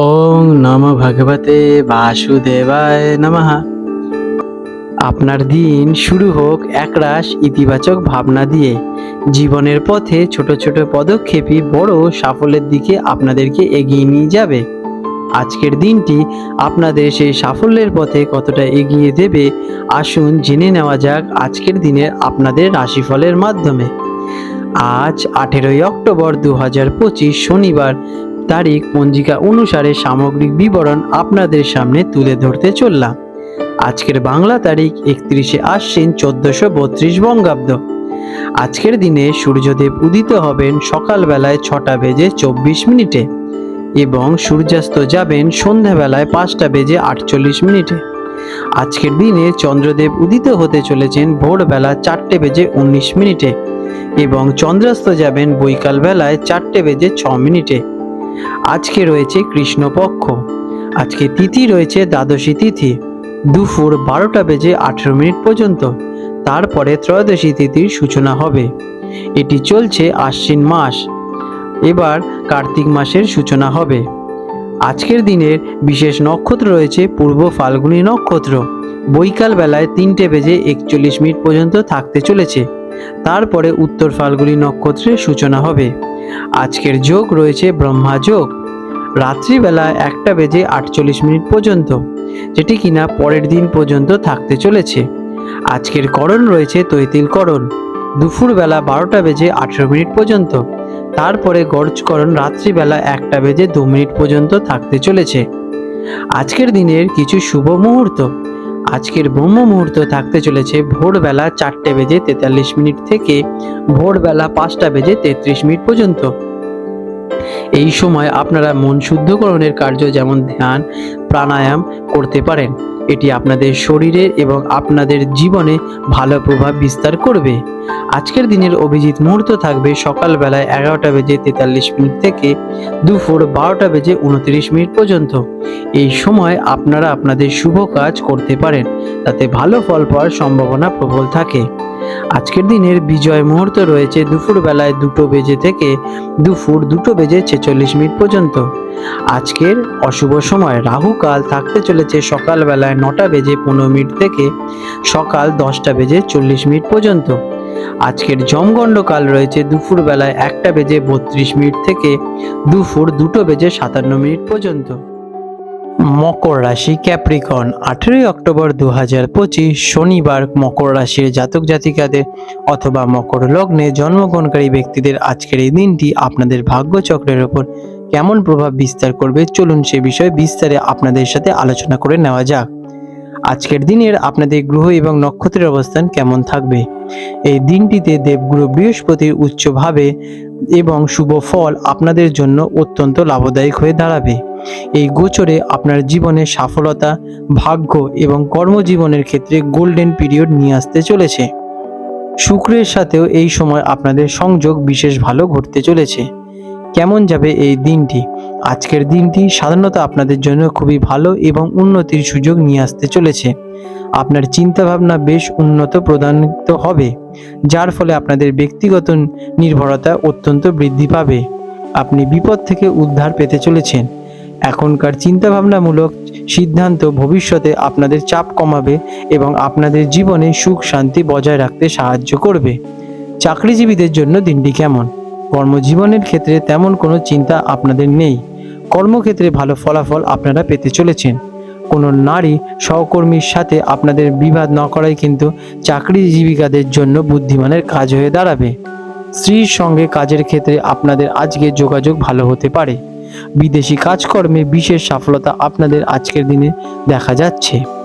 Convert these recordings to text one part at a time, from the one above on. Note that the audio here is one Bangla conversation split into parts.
ওং নম ভগবতে বাসুদেবায় নমঃ। আপনার দিন শুরু হোক একরাশ ইতিবাচক ভাবনা দিয়ে। জীবনের পথে ছোট ছোট পদক্ষেপই বড় সাফল্যের দিকে আপনাদেরকে এগিয়ে নিয়ে যাবে। আজকের দিনটি আপনাদের সেই সাফল্যের পথে কতটা এগিয়ে দেবে, আসুন জেনে নেওয়া যাক আজকের দিনের আপনাদের রাশিফলের মাধ্যমে। আজ আঠেরোই অক্টোবর দু হাজার পঁচিশ শনিবার তারিখ পঞ্জিকা অনুসারে সামগ্রিক বিবরণ আপনাদের সামনে তুলে ধরতে চললাম। আজকের বাংলা তারিখ একত্রিশে আশ্বিন চোদ্দশো বত্রিশ বঙ্গাব্দ। আজকের দিনে সূর্যদেব উদিত হবেন সকালবেলায় ছটা বেজে চব্বিশ মিনিটে এবং সূর্যাস্ত যাবেন সন্ধ্যাবেলায় পাঁচটা বেজে আটচল্লিশ মিনিটে। আজকের দিনে চন্দ্রদেব উদিত হতে চলেছেন ভোরবেলা চারটে বেজে উনিশ মিনিটে এবং চন্দ্রাস্ত যাবেন বৈকাল বেলায় চারটে বেজে ছ মিনিটে। আজকে রয়েছে কৃষ্ণপক্ষ। আজকে তিথি রয়েছে দ্বাদশী তিথি। দুপুর বারোটা বেজে আঠেরো মিনিট পর্যন্ত। তারপরে ত্রয়োদশী তিথির সূচনা হবে। এটি চলছে আশ্বিন মাস। এবার কার্তিক মাসের সূচনা হবে। আজকের দিনের বিশেষ নক্ষত্র রয়েছে পূর্ব ফাল্গুনী নক্ষত্র। বৈকাল বেলায় তিনটে বেজে একচল্লিশ মিনিট পর্যন্ত থাকতে চলেছে। তারপরে উত্তর ফাল্গুনী নক্ষত্রের সূচনা হবে। আজকের যোগ রয়েছে ব্রহ্মা যোগ। রাত্রিবেলা একটা বেজে আটচল্লিশ মিনিট পর্যন্ত, যেটি কিনা পরের দিন পর্যন্ত থাকতে চলেছে। আজকের করণ রয়েছে তৈতিল করণ। দুপুরবেলা বারোটা বেজে আঠেরো মিনিট পর্যন্ত, তারপরে গর্জকরণ রাত্রিবেলা একটা বেজে দু মিনিট পর্যন্ত থাকতে চলেছে। আজকের দিনের কিছু শুভ মুহূর্ত। আজকের ব্রহ্ম মুহূর্ত থাকতে চলেছে ভোরবেলা চারটে বেজে তেতাল্লিশ মিনিট থেকে ভোরবেলা পাঁচটা বেজে তেত্রিশ মিনিট পর্যন্ত। এই সময় আপনারা মন শুদ্ধকরণের কার্য যেমন ধ্যান, প্রাণায়াম করতে পারেন। এটি আপনাদের শরীরে এবং আপনাদের জীবনে ভালো প্রভাব বিস্তার করবে। আজকের দিনের অভিজিৎ মুহূর্ত থাকবে সকালবেলায় এগারোটা বেজে তেতাল্লিশ মিনিট থেকে দুপুর বারোটা বেজে উনত্রিশ মিনিট পর্যন্ত। এই সময় আপনারা আপনাদের শুভ কাজ করতে পারেন, তাতে ভালো ফল পাওয়ার সম্ভাবনা প্রবল থাকে। আজকের দিনের বিজয় মুহূর্ত রয়েছে দুপুর বেলায় দুটো বেজে থেকে দুপুর দুটো বেজে ছেচল্লিশ মিনিট পর্যন্ত। আজকের অশুভ সময়, রাহু কাল থাকতে চলেছে সকালবেলায় নটা বেজে পনেরো মিনিট থেকে সকাল দশটা বেজে চল্লিশ মিনিট পর্যন্ত। আজকের জমগণ্ড কাল রয়েছে দুপুর বেলায় একটা বেজে বত্রিশ মিনিট থেকে দুপুর দুটো বেজে সাতান্ন মিনিট পর্যন্ত। মকর রাশি ক্যাপ্রিকন, আঠেরোই অক্টোবর দু হাজার পঁচিশ, শনিবার মকর রাশির জাতক জাতিকাদের অথবা মকর লগ্নে জন্মগ্রহণকারী ব্যক্তিদের আজকের এই দিনটি আপনাদের ভাগ্যচক্রের ওপর কেমন প্রভাব বিস্তার করবে? চলুন সে বিষয়ে বিস্তারে আপনাদের সাথে আলোচনা করে নেওয়া যাক। আজকের দিনের আপনাদের গ্রহ এবং নক্ষত্রের অবস্থান কেমন থাকবে? এই দিনটিতে দেবগুরু বৃহস্পতির উচ্চভাবে এবং শুভ ফল আপনাদের জন্য অত্যন্ত লাভদায়ক হয়ে দাঁড়াবে। এই গোচরে আপনার জীবনে সফলতা, ভাগ্য এবং কর্মজীবনের ক্ষেত্রে গোল্ডেন পিরিয়ড নিয়ে আসতে চলেছে। শুক্রের সাথেও এই সময় আপনাদের সংযোগ বিশেষ ভালো ঘটতে চলেছে। কেমন যাবে এই দিনটি? আজকের দিনটি সাধারণত আপনাদের জন্য খুবই ভালো এবং উন্নতির সুযোগ নিয়ে আসতে চলেছে। আপনার চিন্তাভাবনা বেশ উন্নত প্রদানিত হবে, যার ফলে আপনাদের ব্যক্তিগত নির্ভরতা অত্যন্ত বৃদ্ধি পাবে। আপনি বিপদ থেকে উদ্ধার পেতে চলেছেন। এখনকার চিন্তাভাবনামূলক সিদ্ধান্ত ভবিষ্যতে আপনাদের চাপ কমাবে এবং আপনাদের জীবনে সুখ শান্তি বজায় রাখতে সাহায্য করবে। চাকরিজীবীদের জন্য দিনটি কেমন? কর্মজীবনের ক্ষেত্রে তেমন কোনো চিন্তা আপনাদের নেই। কর্মক্ষেত্রে ভালো ফলাফল আপনারা পেতে চলেছেন। কোনো নারী সহকর্মীর সাথে আপনাদের বিবাদ না করাই কিন্তু চাকরিজীবিকাদের জন্য বুদ্ধিমানের কাজ হয়ে দাঁড়াবে। স্ত্রীর সঙ্গে কাজের ক্ষেত্রে আপনাদের আজকে যোগাযোগ ভালো হতে পারে। বিদেশি কাজকর্মে বিশেষ সফলতা আপনাদের আজকের দিনে দেখা যাচ্ছে।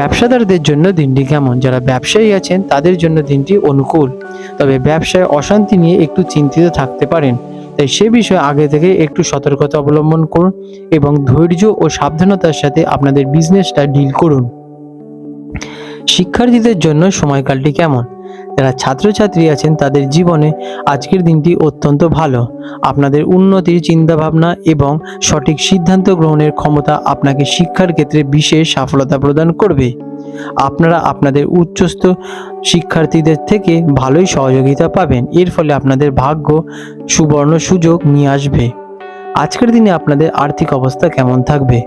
ব্যবসাদারদের জন্য দিনটি কেমন? যারা ব্যবসায়ী আছেন, তাদের জন্য দিনটি অনুকূল। তবে ব্যবসায় অশান্তি নিয়ে একটু চিন্তিত থাকতে পারেন। তাই সে বিষয়ে আগে থেকে একটু সতর্কতা অবলম্বন করুন এবং ধৈর্য ও সাবধানতার সাথে আপনাদের বিজনেসটা ডিল করুন। শিক্ষার্থীদের জন্য সময়কালটি কেমন? যারা ছাত্রছাত্রী আছেন তাদের জীবনে আজকের দিনটি অত্যন্ত ভালো। আপনাদের উন্নতির চিন্তাভাবনা এবং সঠিক সিদ্ধান্ত গ্রহণের ক্ষমতা আপনাকে শিক্ষার ক্ষেত্রে বিশেষ সফলতা প্রদান করবে। আপনারা আপনাদের উচ্চস্থ শিক্ষার্থীদের থেকে ভালোই সহযোগিতা পাবেন। এর ফলে আপনাদের ভাগ্য সুবর্ণ সুযোগ নিয়ে আসবে। আজকের দিনে আপনাদের আর্থিক অবস্থা কেমন থাকবে?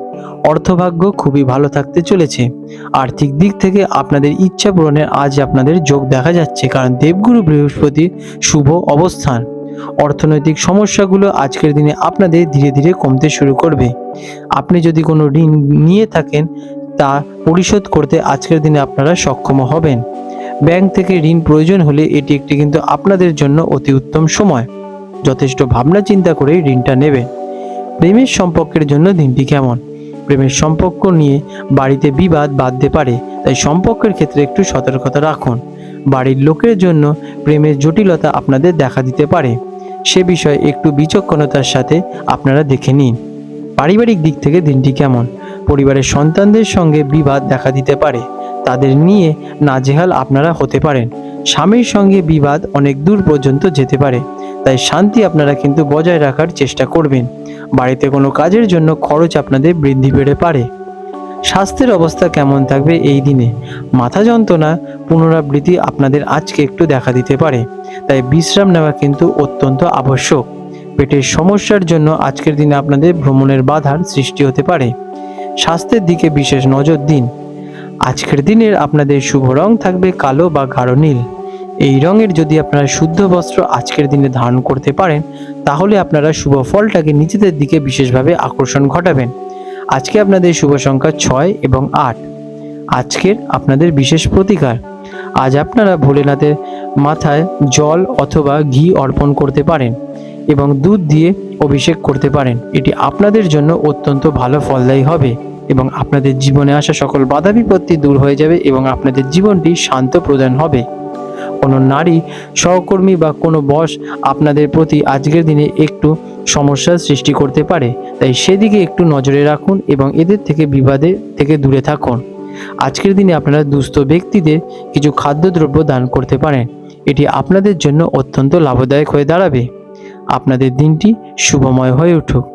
অর্থভাগ্য খুবই ভালো থাকতে চলেছে। আর্থিক দিক থেকে আপনাদের ইচ্ছা পূরণের আজ আপনাদের যোগ দেখা যাচ্ছে, কারণ দেবগুরু বৃহস্পতির শুভ অবস্থান। অর্থনৈতিক সমস্যাগুলো আজকের দিনে আপনাদের ধীরে ধীরে কমতে শুরু করবে। আপনি যদি কোনো ঋণ নিয়ে থাকেন, তা পরিশোধ করতে আজকের দিনে আপনারা সক্ষম হবেন। ব্যাংক থেকে ঋণ প্রয়োজন হলে এটি একটি কিন্তু আপনাদের জন্য অতি উত্তম সময়। যথেষ্ট ভাবনা চিন্তা করে ঋণটা নেবেন প্রেমের সম্পর্কের জন্য দিনটি কেমন? প্রেমের সম্পর্ক নিয়ে বাড়িতে বিবাদ বাঁধতে পারে, তাই সম্পর্কের ক্ষেত্রে একটু সতর্কতা রাখুন। বাড়ির লোকের জন্য প্রেমের জটিলতা আপনাদের দেখা দিতে পারে। সে বিষয়ে একটু বিচক্ষণতার সাথে আপনারা দেখে নিন। পারিবারিক দিক থেকে দিনটি কেমন? পরিবারের সন্তানদের সঙ্গে বিবাদ দেখা দিতে পারে, তাদের নিয়ে নাজেহাল আপনারা হতে পারেন। স্বামীর সঙ্গে বিবাদ অনেক দূর পর্যন্ত যেতে পারে। তাই শান্তি আপনারা কিন্তু বজায় রাখার চেষ্টা করবেন। বাড়িতে কোনো কাজের জন্য খরচ আপনাদের বৃদ্ধি পেতে পারে। স্বাস্থ্যের অবস্থা কেমন থাকবে এই দিনে? মাথা যন্ত্রণা, পুনরাবৃত্তি আপনাদের আজকে একটু দেখা দিতে পারে। তাই বিশ্রাম নেওয়া কিন্তু অত্যন্ত আবশ্যক। পেটের সমস্যার জন্য আজকের দিনে আপনাদের ভ্রমণের বাধার সৃষ্টি হতে পারে। স্বাস্থ্যের দিকে বিশেষ নজর দিন। আজকের দিনের আপনাদের শুভ রং থাকবে কালো বা গাঢ় নীল। এই রঙের যদি আপনারা শুদ্ধ বস্ত্র আজকের দিনে ধারণ করতে পারেন, তাহলে আপনারা শুভ ফলটাকে নিজেদের দিকে বিশেষভাবে আকর্ষণ ঘটাবেন। আজকে আপনাদের শুভ সংখ্যা ছয় এবং আট। আজকের আপনাদের বিশেষ প্রতিকার। আজ আপনারা ভোলেনাথের মাথায় জল অথবা ঘি অর্পণ করতে পারেন এবং দুধ দিয়ে অভিষেক করতে পারেন। এটি আপনাদের জন্য অত্যন্ত ভালো ফলদায়ী হবে এবং আপনাদের জীবনে আসা সকল বাধা বিপত্তি দূর হয়ে যাবে এবং আপনাদের জীবনটি শান্ত প্রদান হবে। কোনো নারী, সহকর্মী বা কোনো বস আপনাদের প্রতি আজকের দিনে একটু সমস্যার সৃষ্টি করতে পারে। তাই সেদিকে একটু নজরে রাখুন এবং এদের থেকে বিবাদে থেকে দূরে থাকুন। আজকের দিনে আপনারা দুস্থ ব্যক্তিদের কিছু খাদ্যদ্রব্য দান করতে পারেন। এটি আপনাদের জন্য অত্যন্ত লাভদায়ক হয়ে দাঁড়াবে। আপনাদের দিনটি শুভময় হয়ে উঠুক।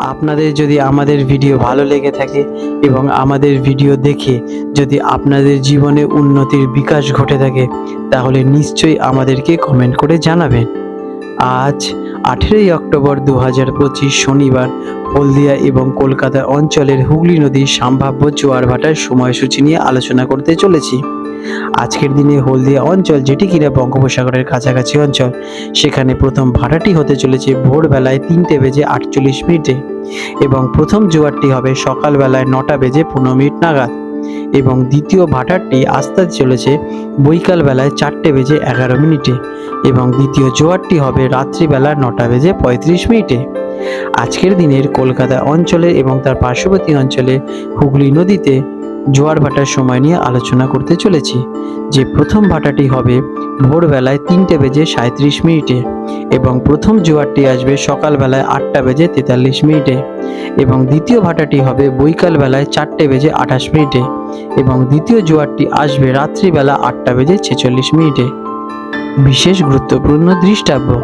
আপনাদের যদি আমাদের ভিডিও ভালো লেগে থাকে এবং আমাদের ভিডিও দেখে যদি আপনাদের জীবনে উন্নতির বিকাশ ঘটে থাকে, তাহলে নিশ্চয়ই আমাদেরকে কমেন্ট করে জানাবেন। আজ আঠেরোই অক্টোবর দু হাজার পঁচিশ শনিবার, হলদিয়া এবং কলকাতা অঞ্চলের হুগলি নদীর সম্ভাব্য জোয়ার ভাটার সময়সূচি নিয়ে আলোচনা করতে চলেছি। আজকের দিনে হলদিয়া অঞ্চল যেটি কিনা বঙ্গোপসাগরের কাছাকাছি অঞ্চল, সেখানে প্রথম ভাটাটি হতে চলেছে ভোরবেলায় তিনটে বেজে আটচল্লিশ মিনিটে এবং প্রথম জোয়ারটি হবে সকালবেলায় নটা বেজে পনেরো মিনিট নাগাদ এবং দ্বিতীয় ভাটারটি আসতে চলেছে বৈকাল বেলায় চারটে বেজে এগারো মিনিটে এবং দ্বিতীয় জোয়ারটি হবে রাত্রিবেলা নটা বেজে পঁয়ত্রিশ মিনিটে। আজকের দিনের কলকাতা অঞ্চলে এবং তার পার্শ্ববর্তী অঞ্চলে হুগলি নদীতে জোয়ার ভাটার সময় নিয়ে আলোচনা করতে চলেছি। যে প্রথম ভাটাটি হবে ভোরবেলায় তিনটে বেজে সাঁত্রিশ মিনিটে এবং প্রথম জোয়ারটি আসবে সকালবেলায় আটটা বেজে তেতাল্লিশ মিনিটে এবং দ্বিতীয় ভাটাটি হবে বৈকাল বেলায় চারটে বেজে আঠাশ মিনিটে এবং দ্বিতীয় জোয়ারটি আসবে রাত্রিবেলা আটটা বেজে ছেচল্লিশ মিনিটে। বিশেষ গুরুত্বপূর্ণ দৃষ্টাব্য।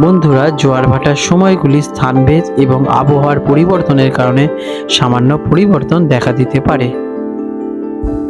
বন্ধুরা, জোয়ার ভাটার সময়গুলি স্থানভেদ এবং আবহাওয়ার পরিবর্তনের কারণে সামান্য পরিবর্তন দেখা দিতে পারে।